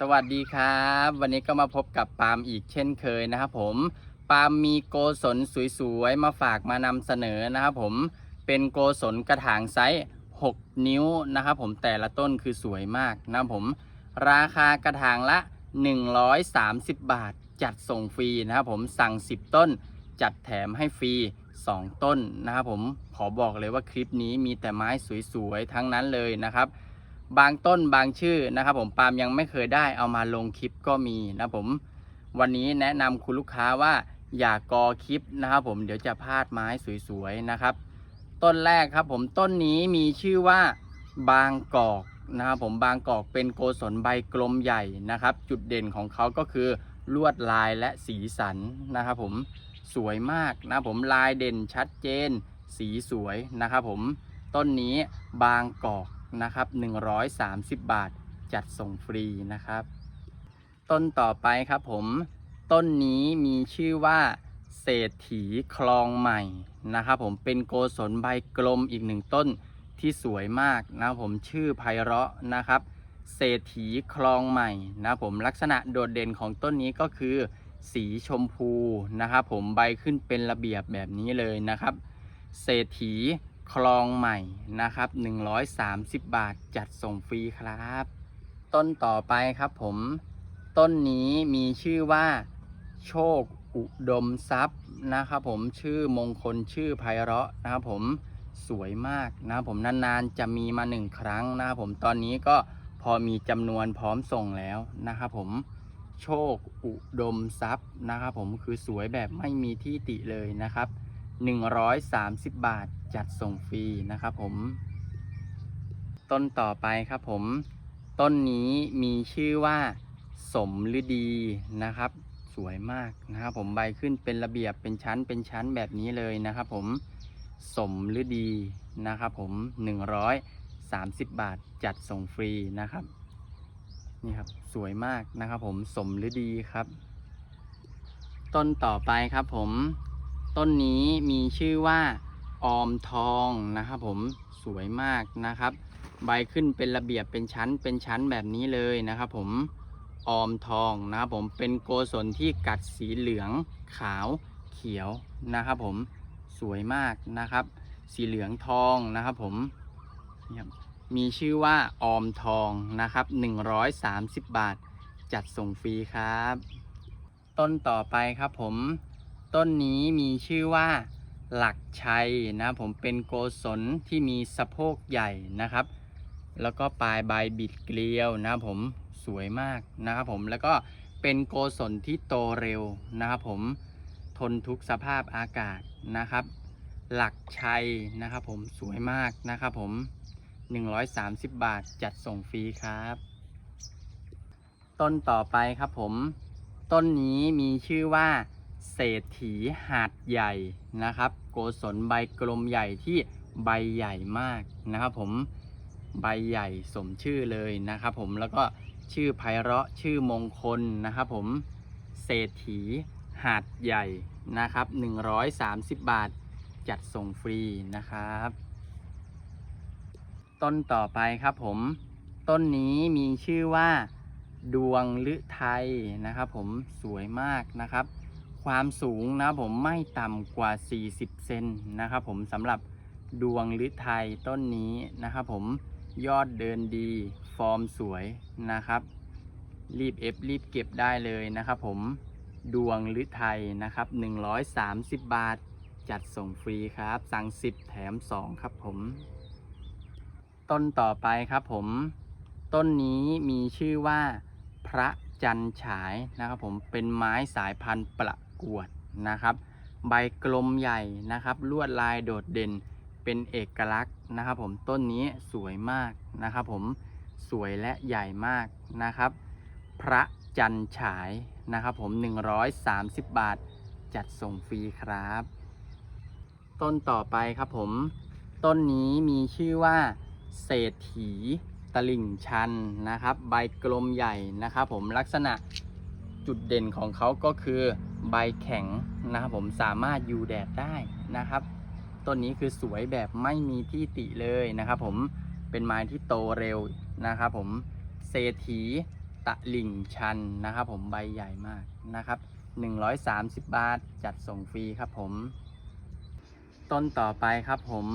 สวัสดีครับ วันนี้ก็มาพบกับปาล์มอีกเช่นเคยนะครับผมปาล์มมีโกศลสวยๆมาฝากมานำเสนอนะครับผมเป็นโกศลกระถางไซส์ 6 นิ้วนะครับผมแต่ละต้นคือสวยมากนะครับผมราคากระถางละ 130 บาท จัดส่งฟรีนะครับผมสั่ง 10 ต้น จัดแถมให้ฟรี 2 ต้นนะครับผมขอบอกเลยว่าคลิปนี้มีแต่ไม้สวยๆทั้งนั้นเลยนะครับ บางต้นบางชื่อนะครับผมปาล์มยังไม่เคยได้เอามาลงคลิปก็มีนะผมวันนี้แนะนำคุณลูกค้าว่าอย่ากอคลิปนะครับผมเดี๋ยวจะพลาดไม้สวยๆนะครับ ต้นแรกครับผมต้นนี้มีชื่อว่าบางกอกนะครับผมบางกอกเป็นโกศลใบกลมใหญ่นะครับ จุดเด่นของเขาก็คือลวดลายและสีสันนะครับผมสวยมากนะผมลายเด่นชัดเจน สีสวยนะครับผมต้นนี้บางกอก นะครับ 130 บาทจัดส่งฟรีนะครับ ต้นต่อไปครับผมต้นนี้มีชื่อว่าเศรษฐีคลองใหม่นะครับ ผมเป็นโกศลใบกลมอีกหนึ่งต้นที่สวยมากนะครับผมชื่อไพเราะนะครับ เศรษฐีคลองใหม่นะครับผมลักษณะโดดเด่นของต้นนี้ก็คือ สีชมพูนะครับผมใบขึ้นเป็นระเบียบแบบนี้เลยนะครับ เศรษฐี คลองใหม่นะครับ 130 บาทจัดส่งฟรีครับ ต้นต่อไปครับผม ต้นนี้มีชื่อว่าโชคอุดมทรัพย์นะครับผมชื่อมงคลชื่อไพเราะนะครับผมสวยมากนะครับผมนานๆจะมีมาหนึ่งครั้งนะครับผมตอนนี้ก็พอมีจำนวนพร้อมส่งแล้วนะครับผมโชคอุดมทรัพย์นะครับผมคือสวยแบบไม่มีที่ติเลยนะครับ 130 บาทจัดส่งฟรีนะครับผม ต้นต่อไปครับผม ต้นนี้มีชื่อว่าสมฤดีนะครับ สวยมากนะครับผมใบขึ้นเป็นระเบียบเป็นชั้นเป็นชั้นแบบนี้เลยนะครับผมสมฤดีนะครับผม 130 บาทจัดส่งฟรีนะครับนี่ครับสวยมากนะครับผมสมฤดีครับ ต้นต่อไปครับผม ต้นนี้มีชื่อว่าออมทองนะครับผมสวยมากนะครับ ใบขึ้นเป็นระเบียบเป็นชั้นเป็นชั้นแบบนี้เลยนะครับผมออมทองนะครับผมเป็นโกศลที่กัดสีเหลืองขาวเขียวนะครับผมสวยมากนะครับ สีเหลืองทองนะครับผมมีชื่อว่าออมทองนะครับ 130 บาท จัดส่งฟรีครับ ต้นต่อไปครับผม ต้นนี้มีชื่อว่าหลักชัยนะผมเป็นโกศลที่มีสะโพกใหญ่นะครับ แล้วก็ปลายใบบิดเกลียวนะผมสวยมากนะครับผมแล้วก็เป็นโกศลที่โตเร็วนะครับผมทนทุกสภาพอากาศนะครับ หลักชัยนะครับผมสวยมากนะครับผม 130 บาทจัดส่งฟรีครับ ต้นต่อไปครับผม ต้นนี้มีชื่อว่า เศรษฐีหาดใหญ่นะครับ โกศลใบกลมใหญ่ที่ใบใหญ่มากนะครับ ผมใบใหญ่สมชื่อเลยนะครับ ผมแล้วก็ชื่อไพเราะชื่อมงคลนะครับ ผมเศรษฐีหาดใหญ่นะครับ 130 บาทจัดส่งฟรีนะครับ ต้นต่อไปครับผม ต้นนี้มีชื่อว่า ดวงฤทัยนะครับ ผมสวยมากนะครับ ความสูงนะผมไม่ต่ำกว่า 40 เซนนะครับผมสำหรับดวงฤทัยต้นนี้นะครับผมยอดเดินดีฟอร์มสวยนะครับ รีบเอฟรีบเก็บได้เลยนะครับผมดวงฤทัยนะครับ 130 บาทจัดส่งฟรีครับ สั่ง 10 แถม 2 ครับผม ต้นต่อไปครับผม ต้นนี้มีชื่อว่าพระจันฉายนะครับผมเป็นไม้สายพันธุ์ประ กวดนะครับ ใบกลมใหญ่นะครับ ลวดลายโดดเด่นเป็นเอกลักษณ์นะครับ ผมต้นนี้สวยมากนะครับผมสวยและใหญ่มากนะครับ พระจันฉายนะครับผม 130 บาทจัดส่งฟรีครับ ต้นต่อไปครับผม ต้นนี้มีชื่อว่าเศรษฐีตลิ่งชันนะครับ ใบกลมใหญ่นะครับผมลักษณะจุดเด่นของเขาก็คือ ใบแข็งนะครับผมสามารถอยู่แดดได้นะครับต้นนี้คือสวยแบบไม่มีที่ติเลยนะครับผมเป็นไม้ที่โตเร็วนะครับผมเศรษฐีตะลิ่งชันนะครับผมใบใหญ่มากนะครับ 130 บาทจัดส่งฟรีครับผม ต้นต่อไปครับผม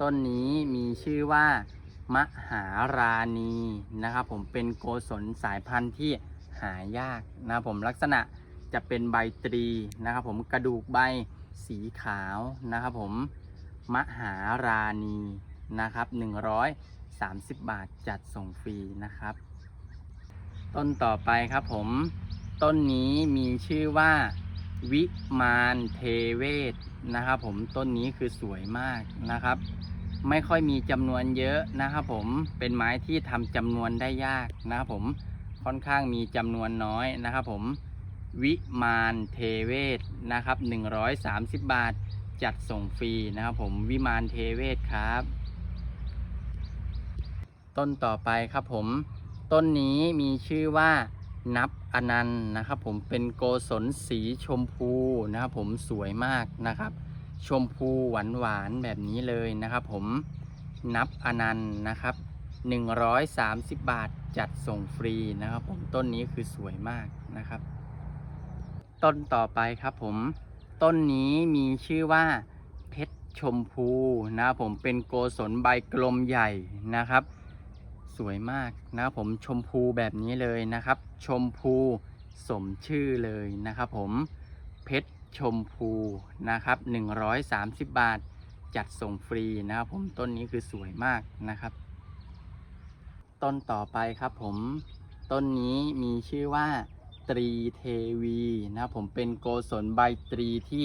ต้นนี้มีชื่อว่ามหาราณีนะครับผมเป็นโกศลสายพันธุ์ที่หายากนะครับผมลักษณะ จะเป็นใบตรีนะครับผมกระดูกใบสีขาวนะครับผมมหาราณีนะครับ130 บาทจัดส่งฟรีนะครับ ต้นต่อไปครับผมต้นนี้มีชื่อว่าวิมานเทเวศนะครับผมต้นนี้คือสวยมากนะครับ ไม่ค่อยมีจำนวนเยอะนะครับผมเป็นไม้ที่ทำจำนวนได้ยากนะครับผมค่อนข้างมีจำนวนน้อยนะครับผม วิมานเทเวศนะครับ130 บาทจัดส่งฟรีนะครับผมวิมานเทเวศครับ ต้นต่อไปครับผมต้นนี้มีชื่อว่านับอนันต์นะครับผมเป็นโกศลสีชมพูนะครับผมสวยมากนะครับ ชมพูหวานหวานๆแบบนี้เลยนะครับผมนับอนันต์นะครับ 130 บาทจัดส่งฟรีนะครับผมต้นนี้คือสวยมากนะครับ ต้นต่อไปครับผมต้นนี้มีชื่อว่าเพชรชมพูนะครับผมเป็นโกศลใบกลมใหญ่นะครับ สวยมากนะครับผมชมพูแบบนี้เลยนะครับ ชมพูสมชื่อเลยนะครับผมเพชรชมพูนะครับ 130 บาทจัดส่งฟรีนะครับผมต้นนี้คือสวยมากนะครับ ต้นต่อไปครับผมต้นนี้มีชื่อว่า ตรีเทวีนะครับผมเป็นโกศลใบตรีที่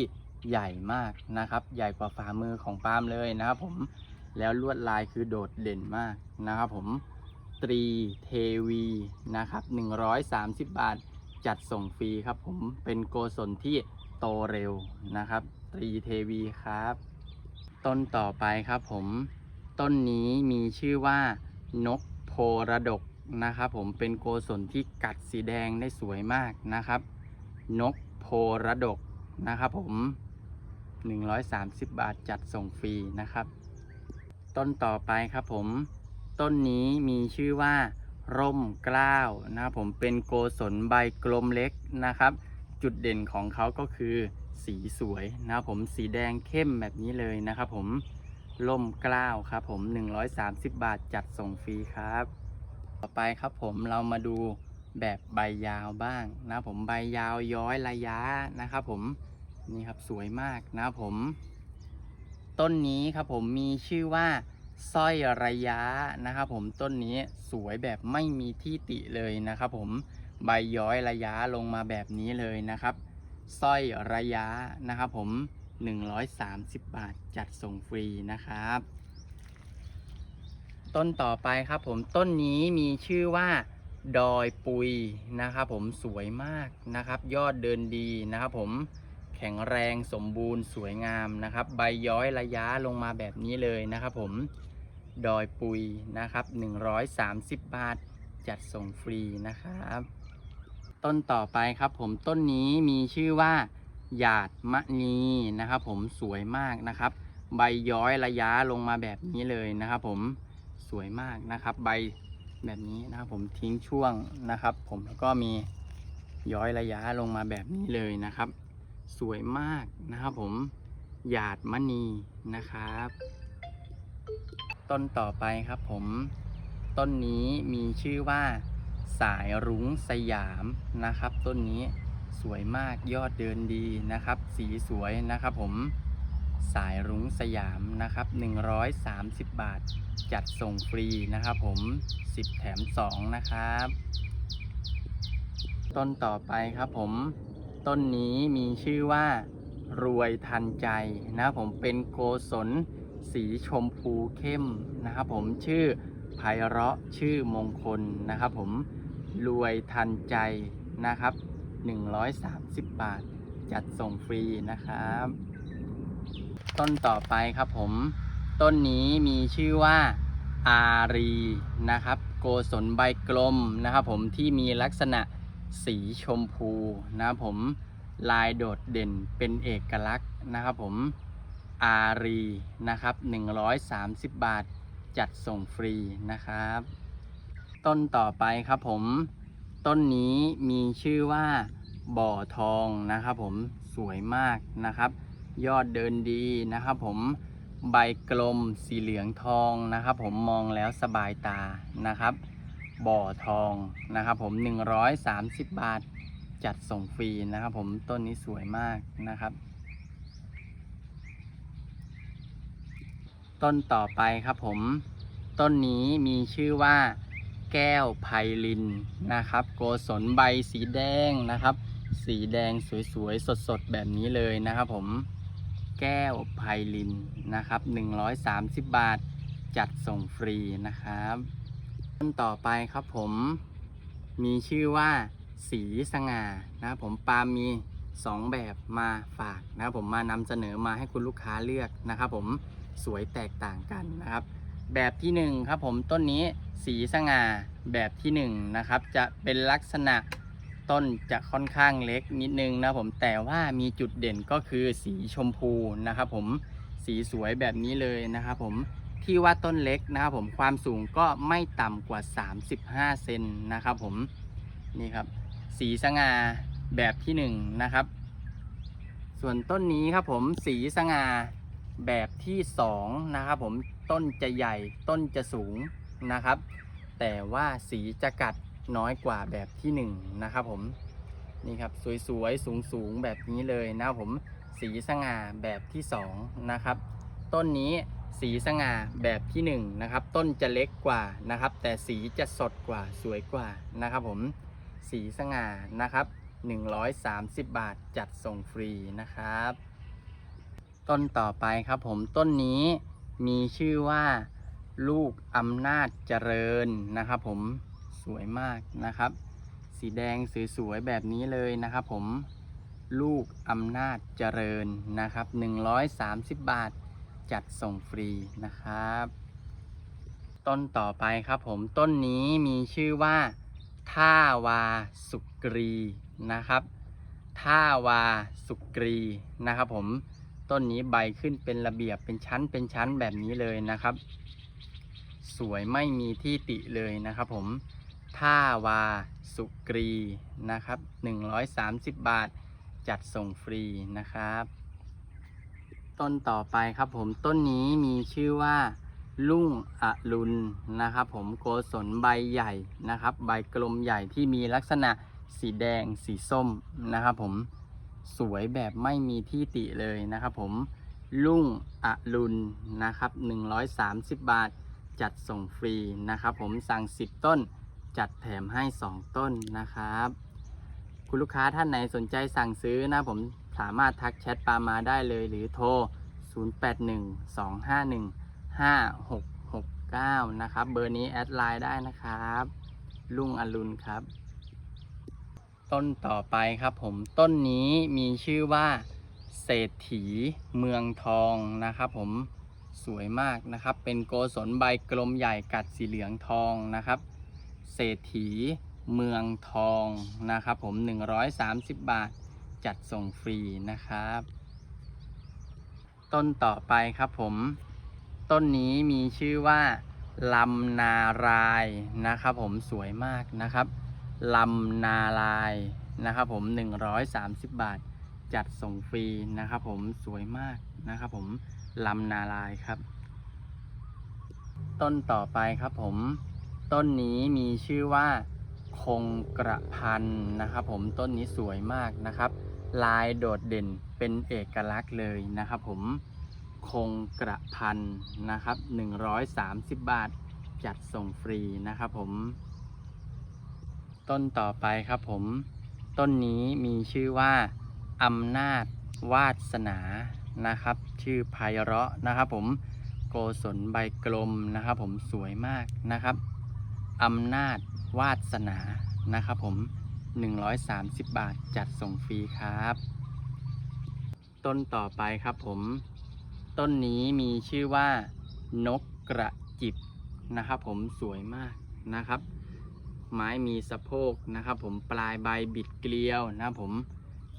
ใหญ่มากนะครับ ใหญ่กว่าฝ่ามือของปาล์มเลยนะครับผมแล้วลวดลายคือโดดเด่นมากนะครับผมตรีเทวีนะครับ 130 บาทจัดส่งฟรีครับผมเป็นโกศลที่โตเร็วนะครับ ตรีเทวีครับ ต้นต่อไปครับผม ต้นนี้มีชื่อว่านกโพระดก นะครับผมเป็นโกศลที่กัดสีแดงได้สวยมากนะครับ นกโพระดกนะครับผม 130 บาทจัดส่งฟรีนะครับ ต้นต่อไปครับผม ต้นนี้มีชื่อว่าร่มกล้าวนะครับผมเป็นโกศลใบกลมเล็กนะครับ จุดเด่นของเขาก็คือสีสวยนะครับผมสีแดงเข้มแบบนี้เลยนะครับผมร่มกล้าวครับผม 130 บาทจัดส่งฟรีครับ ต่อไปครับผมเรามาดูแบบใบยาวบ้างนะครับผมใบยาวย้อยระยะนะครับผมนี่ครับสวยมากนะครับผม ต้นนี้ครับผมมีชื่อว่าสร้อยระยะนะครับผมต้นนี้สวยแบบไม่มีที่ติเลยนะครับผมใบย้อยระยะลงมาแบบนี้เลยนะครับสร้อยระยะนะครับผม 130 บาทจัดส่งฟรีนะครับ ต้นต่อไปครับผมต้นนี้มีชื่อว่าดอยปุยนะครับผมสวยมากนะครับ ยอดเดินดีนะครับผมแข็งแรงสมบูรณ์สวยงามนะครับ ใบย้อยระยะลงมาแบบนี้เลยนะครับผมดอยปุยนะครับ 130 บาท จัดส่งฟรีนะครับ ต้นต่อไปครับผมต้นนี้มีชื่อว่าหยาดมะนีนะครับ ผมสวยมากนะครับ ใบย้อยระยะลงมาแบบนี้เลยนะครับผม สวยมากนะครับ ใบแบบนี้นะครับผมทิ้งช่วงนะครับ ผมแล้วก็มีย้อยระยะลงมาแบบนี้เลยนะครับ สวยมากนะครับผมหยาดมณีนะครับ ต้นต่อไปครับผมต้นนี้มีชื่อว่าสายรุ้งสยามนะครับ ต้นนี้สวยมากยอดเดินดีนะครับ สีสวยนะครับผม สายรุ้งสยามนะครับ 130 บาท จัดส่งฟรีนะครับผม 10 แถม 2 นะครับ ต้นต่อไปครับผม ต้นนี้มีชื่อว่ารวยทันใจนะครับผมเป็นโกศลสีชมพูเข้มนะครับผมชื่อไพเราะชื่อมงคลนะครับผมรวยทันใจนะครับ 130 บาท จัดส่งฟรีนะครับ ต้นต่อไปครับผม ต้นนี้มีชื่อว่าอารีนะครับ โกศลใบกลมนะครับผมที่มีลักษณะสีชมพูนะครับผมลายโดดเด่นเป็นเอกลักษณ์นะครับผมอารีนะครับ 130 บาทจัดส่งฟรีนะครับ ต้นต่อไปครับผม ต้นนี้มีชื่อว่าบ่อทองนะครับผมสวยมากนะครับ ยอดเดินดีนะครับผมใบกลมสีเหลืองทองนะครับ ผมมองแล้วสบายตานะครับ บ่อทองนะครับ ผม 130 บาทจัดส่งฟรีนะครับ ผมต้นนี้สวยมากนะครับ ต้นต่อไปครับผมต้นนี้มีชื่อว่าแก้วไพลินนะครับ โกศลใบสีแดงนะครับ สีแดงสวยๆสดๆแบบนี้เลยนะครับผม แก้วไพลินนะครับ130 บาทจัดส่งฟรีนะครับต้นต่อไปครับผมมีชื่อว่าสีสง่านะผมปาล์มมี 2 แบบมาฝากนะผมมานำเสนอมาให้คุณลูกค้าเลือกนะครับผมสวยแตกต่างกันนะครับ แบบที่1ครับผมต้นนี้สีสง่าแบบที่1นะครับจะเป็นลักษณะ ต้นจะค่อนข้างเล็กนิดนึงนะผมแต่ว่ามีจุดเด่นก็คือสีชมพูนะครับผมสีสวยแบบนี้เลยนะครับผมที่ว่าต้นเล็กนะครับผมความสูงก็ไม่ต่ำกว่า 35 เซนนะครับผมนี่ครับ สีสง่าแบบที่1นะครับ ส่วนต้นนี้ครับผมสีสง่าแบบที่2นะครับผมต้นจะใหญ่ต้นจะสูงนะครับ แต่ว่าสีจะกัด น้อยกว่าแบบที่1นะครับผมนี่ครับสวยๆสูงๆแบบนี้เลยนะครับผมสีสง่าแบบที่2นะครับต้นนี้สีสง่าแบบที่1นะครับต้นจะเล็กกว่านะครับ แต่สีจะสดกว่าสวยกว่านะครับผมสีสง่านะครับ 130 บาทจัดส่งฟรีนะครับ ต้นต่อไปครับผมต้นนี้มีชื่อว่าลูกอำนาจเจริญนะครับผม สวยมากนะครับ สีแดงสวยๆแบบนี้เลยนะครับ ผมลูกอำนาจเจริญนะครับ 130 บาทจัดส่งฟรีนะครับ ต้นต่อไปครับผมต้นนี้มีชื่อว่าท่าวาสุกรีนะครับท่าวาสุกรีนะครับ ผมต้นนี้ใบขึ้นเป็นระเบียบเป็นชั้นเป็นชั้นแบบนี้เลยนะครับ สวยไม่มีที่ติเลยนะครับ ผม ท่าวา สุกรี นะครับ 130 บาท จัดส่งฟรีนะครับ ต้นต่อไปครับผม ต้นนี้มีชื่อว่าลุ่งอรุณนะครับ ผมโกศลใบใหญ่นะครับ ใบกลมใหญ่ที่มีลักษณะสีแดงสีส้มนะครับ ผมสวยแบบไม่มีที่ติเลยนะครับผมลุ่งอรุณนะครับ 130 บาท จัดส่งฟรีนะครับ ผมสั่ง 10 ต้น จัดแถมให้ 2 ต้นนะครับ คุณลูกค้าท่านไหนสนใจสั่งซื้อนะผมสามารถทักแชทปามาได้เลยหรือโทร 0812515669 นะครับ เบอร์นี้แอดไลน์ได้นะครับ ลุงอรุณครับ ต้นต่อไปครับผมต้นนี้มีชื่อว่าเศรษฐีเมืองทองนะครับผมสวยมากนะครับ เป็นโกศลใบกลมใหญ่กัดสีเหลืองทองนะครับ เศรษฐีเมืองทองนะครับผม 130 บาทจัดส่งฟรีนะครับ ต้นต่อไปครับผม ต้นนี้มีชื่อว่าลำนารายนะครับผมสวยมากนะครับลำนาลายนะครับผม 130 บาท จัดส่งฟรีนะครับผมสวยมากนะครับผมลำนาลายครับ ต้นต่อไปครับผม ต้นนี้มีชื่อว่าคงกระพันนะครับผมต้นนี้สวยมากนะครับ ลายโดดเด่นเป็นเอกลักษณ์เลยนะครับผมคงกระพันนะครับ 130 บาทจัดส่งฟรีนะครับผม ต้นต่อไปครับผม ต้นนี้มีชื่อว่าอำนาจวาสนานะครับ ชื่อไพเราะนะครับผมโกศลใบกลมนะครับผมสวยมากนะครับ อำนาจวาสนานะครับผม 130 บาทจัดส่งฟรีครับ ต้นต่อไปครับผม ต้นนี้มีชื่อว่านกกระจิบนะครับผมสวยมากนะครับ ไม้มีสะโพกนะครับผมปลายใบบิดเกลียวนะครับผม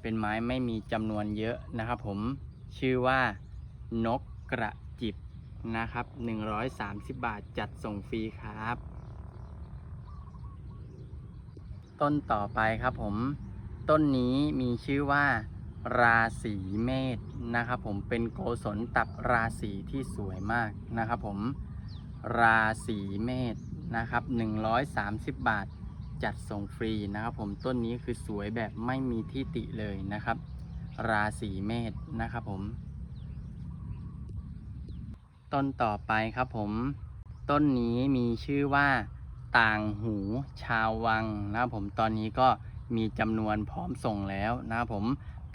เป็นไม้ไม่มีจำนวนเยอะนะครับผมชื่อว่านกกระจิบนะครับ 130 บาทจัดส่งฟรีครับ ต้นต่อไปครับผมต้นนี้มีชื่อว่าราศีเมษนะครับผมเป็นโกศลตับราศีที่สวยมากนะครับผมราศีเมษนะครับ130 บาทจัดส่งฟรีนะครับผมต้นนี้คือสวยแบบไม่มีที่ติเลยนะครับ ราศีเมษนะครับผม ต้นต่อไปครับผม ต้นนี้มีชื่อว่า ต่างหูชาววังนะครับผมตอนนี้ก็มีจำนวนพร้อมส่งแล้วนะครับผม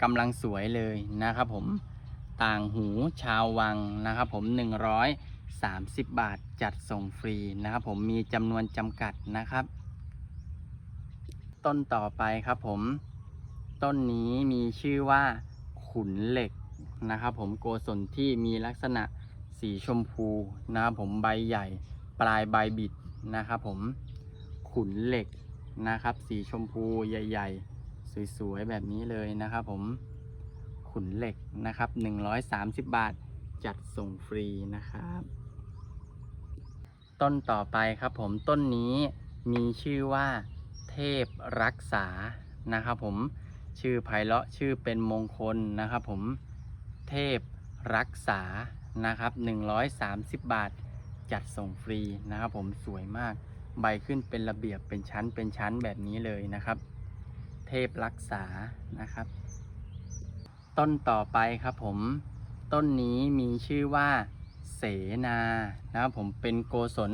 กำลังสวยเลยนะครับผมต่างหูชาววังนะครับผม 130 บาทจัดส่งฟรีนะครับผมมีจำนวนจำกัดนะครับ ต้นต่อไปครับผม ต้นนี้มีชื่อว่าขุนเหล็กนะครับผมโกศลที่มีลักษณะสีชมพูนะครับผมใบใหญ่ ปลายใบบิด นะครับผมขุนเหล็กนะครับ สีชมพูใหญ่ ๆ สวยๆ แบบนี้เลยนะครับผมขุนเหล็กนะครับ 130 บาทจัดส่งฟรีนะครับ ต้นต่อไปครับผมต้นนี้มีชื่อว่าเทพรักษานะครับผมชื่อไพเราะชื่อเป็นมงคลนะครับผมเทพรักษานะครับ 130 บาท จัดส่งฟรีนะครับผมสวยมากใบขึ้นเป็นระเบียบเป็นชั้นเป็นชั้นแบบนี้เลยนะครับ เทพรักษานะครับ ต้นต่อไปครับผมต้นนี้มีชื่อว่าเสนานะครับผมเป็นโกศล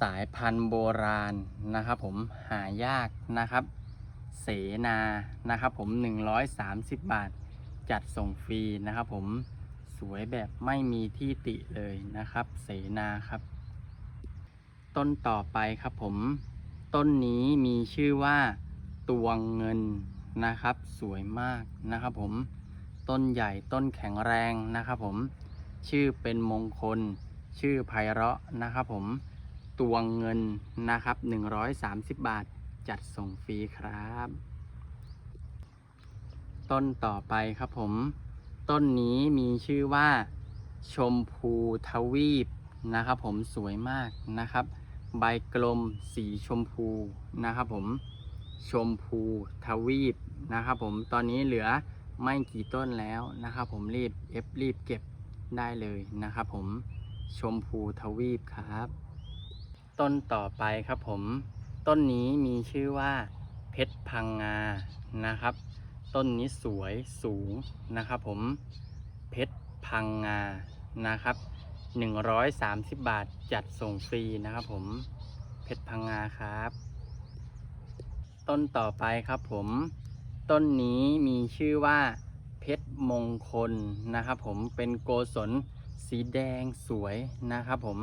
สายพันธุ์โบราณนะครับผมหายากนะครับ เสนานะครับผม 130 บาท จัดส่งฟรีนะครับผม วยแบบไม่มีที่ติเลยนะครับ เสนาครับ ต้นต่อไปครับผม ต้นนี้มีชื่อว่าตวงเงินนะครับ สวยมากนะครับผม ต้นใหญ่ต้นแข็งแรงนะครับผม ชื่อเป็นมงคล ชื่อไพเราะนะครับผมตวงเงินนะครับ 130 บาทจัดส่งฟรีครับ ต้นต่อไปครับผม ต้นนี้มีชื่อว่าชมพูทวีปนะครับผมสวยมากนะครับ ใบกลมสีชมพูนะครับผมชมพูทวีปนะครับผมตอนนี้เหลือไม่กี่ต้นแล้วนะครับผมรีบเอฟรีบเก็บได้เลยนะครับผมชมพูทวีปครับ ต้นต่อไปครับผม ต้นนี้มีชื่อว่าเพชรพังงานะครับ ต้นนี้สวยสูงนะครับผมเพชรพังงานะครับ 130 บาทจัดส่งฟรีนะครับผมเพชรพังงาครับ ต้นต่อไปครับผมต้นนี้มีชื่อว่าเพชรมงคลนะครับผมเป็นโกศลสีแดงสวยนะครับผม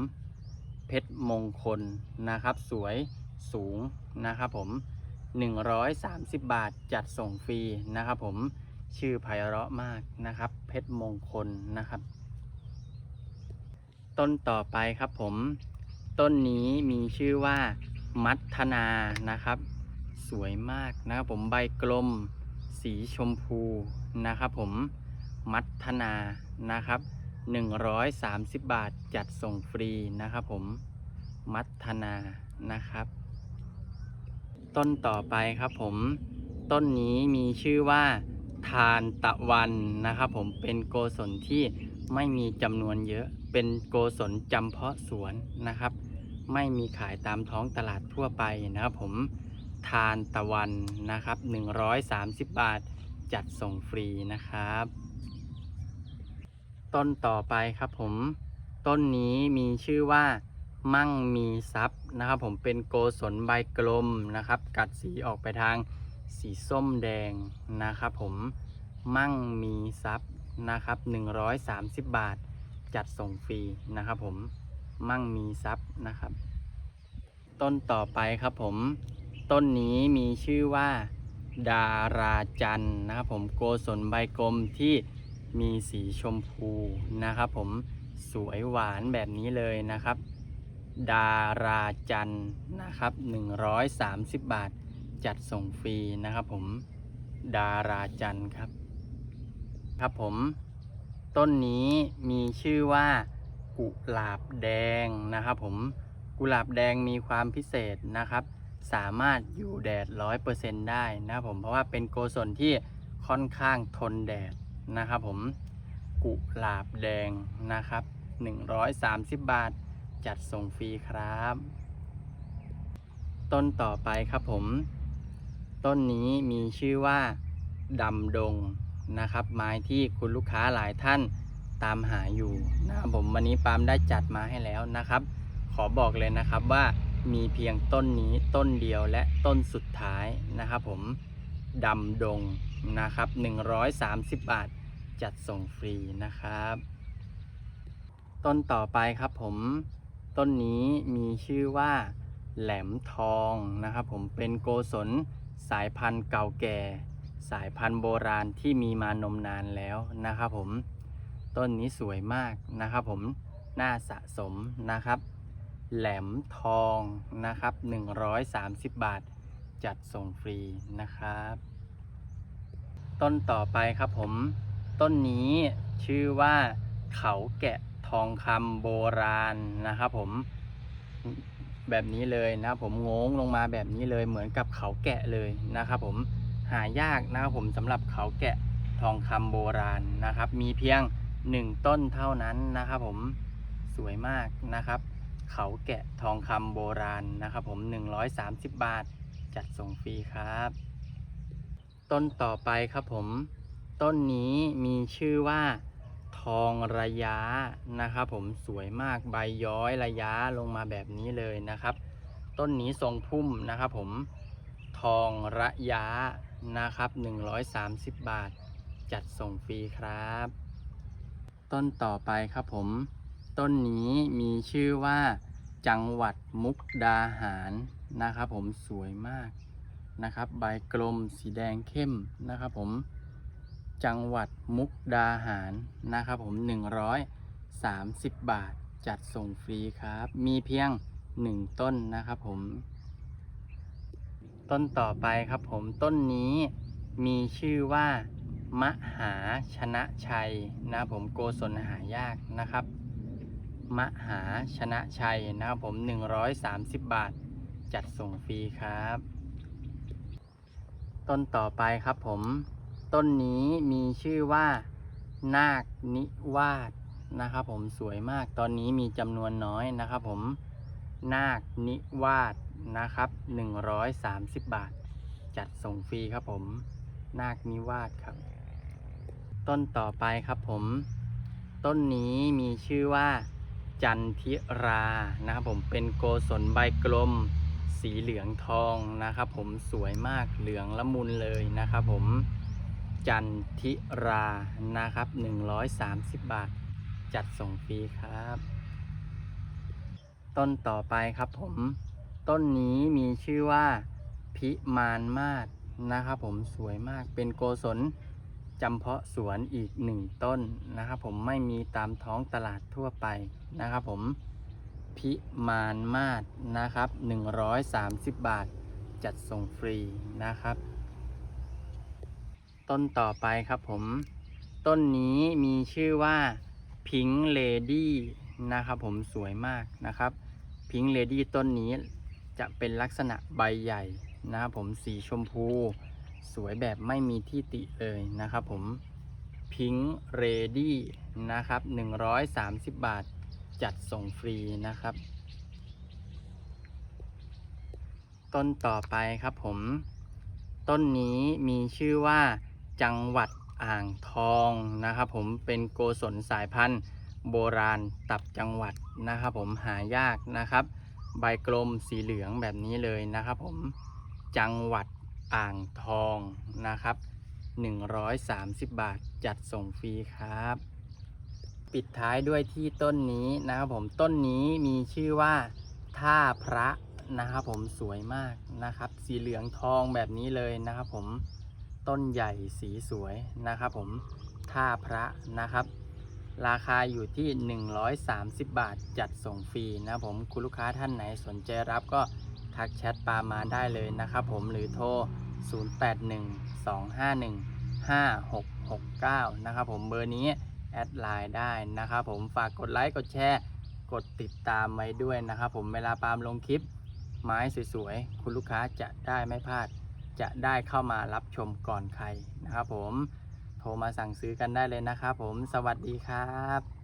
เพชรมงคลนะครับ สวยสูงนะครับผม 130 บาทจัดส่งฟรีนะครับผมชื่อไพเราะมากนะครับ เพชรมงคลนะครับ ต้นต่อไปครับผม ต้นนี้มีชื่อว่ามัทนานะครับ สวยมากนะครับผมใบกลม สีชมพูนะครับผมมัทนานะครับ 130 บาทจัดส่งฟรีนะครับผมมัทนานะครับ ต้นต่อไปครับผมต้นนี้มีชื่อว่าทานตะวันนะครับผมเป็นโกศลที่ไม่มีจำนวนเยอะ เป็นโกศลจำเพาะสวนนะครับ ไม่มีขายตามท้องตลาดทั่วไปนะครับผมทานตะวันนะครับ 130 บาทจัดส่งฟรีนะครับ ต้นต่อไปครับผม ต้นนี้มีชื่อว่า มั่งมีทรัพย์นะครับ ผมเป็นโกศลใบกลมนะครับ กัดสีออกไปทางสีส้มแดงนะครับผมมั่งมีทรัพย์นะครับ 130 บาท จัดส่งฟรีนะครับผมมั่งมีทรัพย์นะครับ ต้นต่อไปครับผม ต้นนี้มีชื่อว่า ดาราจันนะครับผมโกศลใบกลมที่มีสีชมพูนะครับผมสวยหวานแบบนี้เลยนะครับ ดาราจันทร์นะครับ 130 บาทจัดส่งฟรีนะครับผมดาราจันครับ ครับผม ต้นนี้มีชื่อว่ากุหลาบแดงนะครับผมกุหลาบแดงมีความพิเศษนะครับ สามารถอยู่แดด100%ได้นะครับผมเพราะว่าเป็นโกศลที่ค่อนข้างทนแดดนะครับผมกุหลาบแดงนะครับ 130 บาท จัดส่งฟรีครับ ต้นต่อไปครับผม ต้นนี้มีชื่อว่าดำดงนะครับ ไม้ที่คุณลูกค้าหลายท่านตามหาอยู่นะครับผมวันนี้ปาล์มได้จัดมาให้แล้วนะครับ ขอบอกเลยนะครับว่ามีเพียงต้นนี้ต้นเดียวและต้นสุดท้ายนะครับผมดำดงนะครับ 130 บาท จัดส่งฟรีนะครับ ต้นต่อไปครับผม ต้นนี้มีชื่อว่าแหลมทองนะครับผมเป็นโกศลสายพันธุ์เก่าแก่ สายพันธุ์โบราณที่มีมานมนานแล้วนะครับผมต้นนี้สวยมากนะครับผมน่าสะสมนะครับ แหลมทองนะครับ 130 บาท จัดส่งฟรีนะครับ ต้นต่อไปครับผม ต้นนี้ชื่อว่าเขาแกะ ทองคำโบราณนะครับ ผมแบบนี้เลยนะครับผมงงลงมาแบบนี้เลยเหมือนกับเขาแกะเลยนะครับ ผมหายากนะครับผมสำหรับเขาแกะทองคำโบราณนะครับ มีเพียงหนึ่งต้นเท่านั้นนะครับ ผมสวยมากนะครับ เขาแกะทองคำโบราณนะครับ ผม 130 บาทจัดส่งฟรีครับ ต้นต่อไปครับผม ต้นนี้มีชื่อว่า ทองระยะนะครับ ผมสวยมากใบย้อยระยะลงมาแบบนี้เลยนะครับ ต้นนี้ทรงพุ่มนะครับ ผมทองระยะนะครับ 130 บาท จัดส่งฟรีครับ ต้นต่อไปครับผม ต้นนี้มีชื่อว่า จังหวัดมุกดาหารนะครับ ผมสวยมากนะครับ ใบกลมสีแดงเข้มนะครับ ผม จังหวัดมุกดาหารนะครับผม 130 บาทจัดส่งฟรีครับ มีเพียง 1 ต้นนะครับผม ต้นต่อไปครับผมต้นนี้มีชื่อว่ามหาชนะชัยนะครับผมโกศลหายากนะครับ มหาชนะชัยนะครับผม 130 บาทจัดส่งฟรีครับ ต้นต่อไปครับผม ต้นนี้มีชื่อว่านาคนิวาสนะครับผมสวยมากตอนนี้มีจำนวนน้อยนะครับผมนาคนิวาสนะครับ 130 บาท จัดส่งฟรีครับผม นาคนิวาสครับ ต้นต่อไปครับผม ต้นนี้มีชื่อว่า จันทิรานะครับผมเป็นโกศลใบกลม สีเหลืองทองนะครับผมสวยมากเหลืองละมุนเลยนะครับผม จันทิรานะครับ 130 บาท จัดส่งฟรีครับ ต้นต่อไปครับผม ต้นนี้มีชื่อว่าพิมานมาศนะครับผมสวยมากเป็นโกศลจำเพาะสวนอีกหนึ่งต้นนะครับผมไม่มีตามท้องตลาดทั่วไปนะครับผมพิมานมาศนะครับ 130 บาท จัดส่งฟรีนะครับ ต้นต่อไปครับผม ต้นนี้มีชื่อว่าพิงเลดี้นะครับผมสวยมากนะครับพิงเลดี้ต้นนี้จะเป็นลักษณะใบใหญ่นะครับผมสีชมพู สวยแบบไม่มีที่ติเลยนะครับผมพิงเรดี้นะครับ 130 บาทจัดส่งฟรีนะครับ ต้นต่อไปครับผม ต้นนี้มีชื่อว่า จังหวัดอ่างทองนะครับผมเป็นโกศลสายพันธุ์ โบราณตับจังหวัดนะครับผมหายากนะครับ ใบกลมสีเหลืองแบบนี้เลยนะครับผมจังหวัดอ่างทองนะครับ 130 บาทจัดส่งฟรีครับ ปิดท้ายด้วยที่ต้นนี้นะครับผมต้นนี้มีชื่อว่าท่าพระนะครับผมสวยมากนะครับ สีเหลืองทองแบบนี้เลยนะครับผม ต้นใหญ่สีสวยนะครับผมท่าพระนะครับ ราคาอยู่ที่ 130 บาทจัดส่งฟรีนะผมคุณลูกค้าท่านไหนสนใจรับก็ทักแชทปามาได้เลยนะครับผมหรือโทร 0812515669 นะครับผมเบอร์นี้แอดไลน์ได้นะครับผมฝากกดไลค์กดแชร์กดติดตามไว้ด้วยนะครับผมเวลาปาล์มลงคลิปไม้สวยๆ คุณลูกค้าจะได้ไม่พลาด จะได้เข้ามารับชมก่อนใครนะครับผม โทรมาสั่งซื้อกันได้เลยนะครับผม สวัสดีครับ